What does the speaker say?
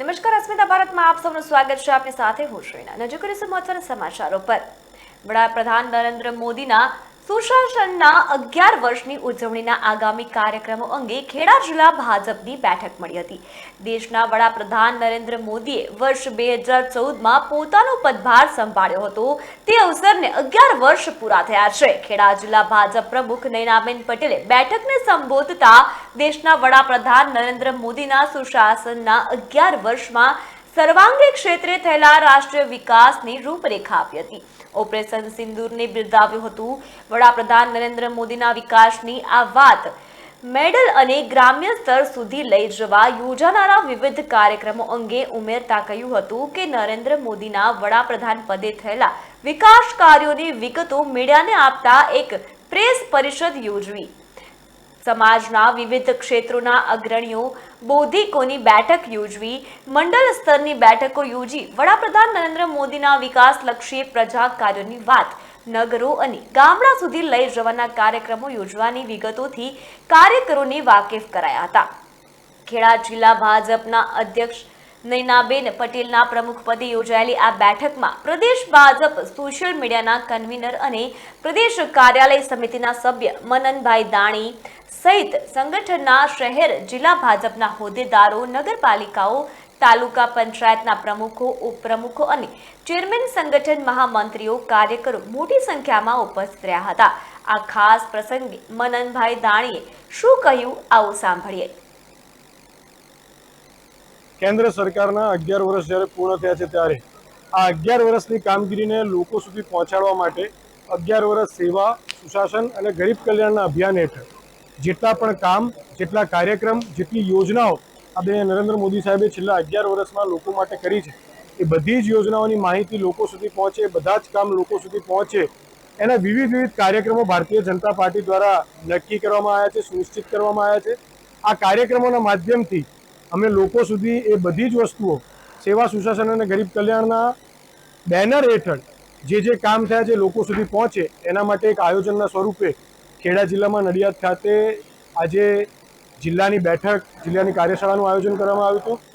નમસ્કાર, અસ્મિતા ભારતમાં આપ સૌનું સ્વાગત છે. આપની સાથે હું શ્રેના નજર કરીશું મહત્વના સમાચારો પર. વડાપ્રધાન નરેન્દ્ર મોદીના સુશાસનના અગિયાર વર્ષની ઉજવણીના આગામી કાર્યક્રમો અંગે ખેડા જિલ્લા ભાજપની બેઠક મળી હતી. દેશના વડાપ્રધાન નરેન્દ્ર મોદીએ વર્ષ બે હજાર ચૌદમાં પોતાનો પદભાર સંભાળ્યો હતો. તે અવસરને અગિયાર વર્ષ પૂરા થયા છે. ખેડા જિલ્લા ભાજપ પ્રમુખ નૈનાબેન પટેલે બેઠકને સંબોધતા દેશના વડાપ્રધાન નરેન્દ્ર મોદીના સુશાસનના અગિયાર વર્ષમાં સર્વાંગી ક્ષેત્રે થયેલા રાષ્ટ્રીય વિકાસની રૂપરેખા આપી હતી. ઓપરેશન સિંદૂરને બિરદાવ્યું હતું. વડાપ્રધાન નરેન્દ્ર મોદીના વિકાસની આ વાત મેડલ અને ગ્રામ્ય સ્તર સુધી લઈ જવા યોજાનારા વિવિધ કાર્યક્રમો અંગે ઉમેરતા કહ્યું હતું કે નરેન્દ્ર મોદીના વડાપ્રધાન પદે થયેલા વિકાસ કાર્યોની વિગતો મીડિયાને આપતા એક પ્રેસ પરિષદ યોજવી. સમાજના વિવિધ ક્ષેત્રોના અગ્રણીઓ બૌદ્ધિકોની બેઠક યોજવી, મંડળ સ્તરની બેઠકો યોજી, વડાપ્રધાન નરેન્દ્ર મોદીના વિકાસલક્ષી પ્રજા કાર્યોની વાત, નગરો અને ગામડા સુધી લઈ જવાના કાર્યક્રમો યોજવાની વિગતોથી કાર્યકરોને વાકેફ કરાયા હતા. ખેડા જિલ્લા ભાજપના અધ્યક્ષ નૈનાબેન પટેલના પ્રમુખપદે યોજાયેલી આ બેઠકમાં પ્રદેશ ભાજપ સોશિયલ મીડિયાના કન્વીનર અને પ્રદેશ કાર્યાલય સમિતિના સભ્ય મનનભાઈ દાણી સહિત સંગઠનના શહેર, જિલ્લા ભાજપના હોદ્દેદારો, નગરપાલિકાઓ, તાલુકા પંચાયતના પ્રમુખો, ઉપપ્રમુખો અને ચેરમેન સંગઠન મહામંત્રીઓ કાર્યકરો મોટી સંખ્યામાં ઉપસ્થિત રહ્યા હતા. આ ખાસ પ્રસંગે મનનભાઈ દાણીએ શું કહ્યું આવું સાંભળીએ. કેન્દ્ર સરકારના અગિયાર વર્ષ જ્યારે પૂર્ણ થયા છે ત્યારે આ અગિયાર વર્ષની કામગીરીને લોકો સુધી પહોંચાડવા માટે અગિયાર વર્ષ સેવા, સુશાસન અને ગરીબ કલ્યાણના અભિયાન હેઠળ જેટલા પણ કામ, જેટલા કાર્યક્રમ, જેટલી યોજનાઓ આપણે નરેન્દ્ર મોદી સાહેબે છેલ્લા અગિયાર વર્ષમાં લોકો માટે કરી છે, એ બધી જ યોજનાઓની માહિતી લોકો સુધી પહોંચે, બધા જ કામ લોકો સુધી પહોંચે. એના વિવિધ વિવિધ કાર્યક્રમો ભારતીય જનતા પાર્ટી દ્વારા નક્કી કરવામાં આવ્યા છે, સુનિશ્ચિત કરવામાં આવ્યા છે. આ કાર્યક્રમોના માધ્યમથી અમે લોકો સુધી એ બધી જ વસ્તુઓ, સેવા સુશાસન અને ગરીબ કલ્યાણના બેનર હેઠળ જે જે કામ થયા છે લોકો સુધી પહોંચે, એના માટે એક આયોજનના સ્વરૂપે ખેડા જિલ્લામાં નડિયાદ ખાતે આજે જિલ્લાની બેઠક જિલ્લાની કાર્યશાળાનું આયોજન કરવામાં આવ્યું હતું.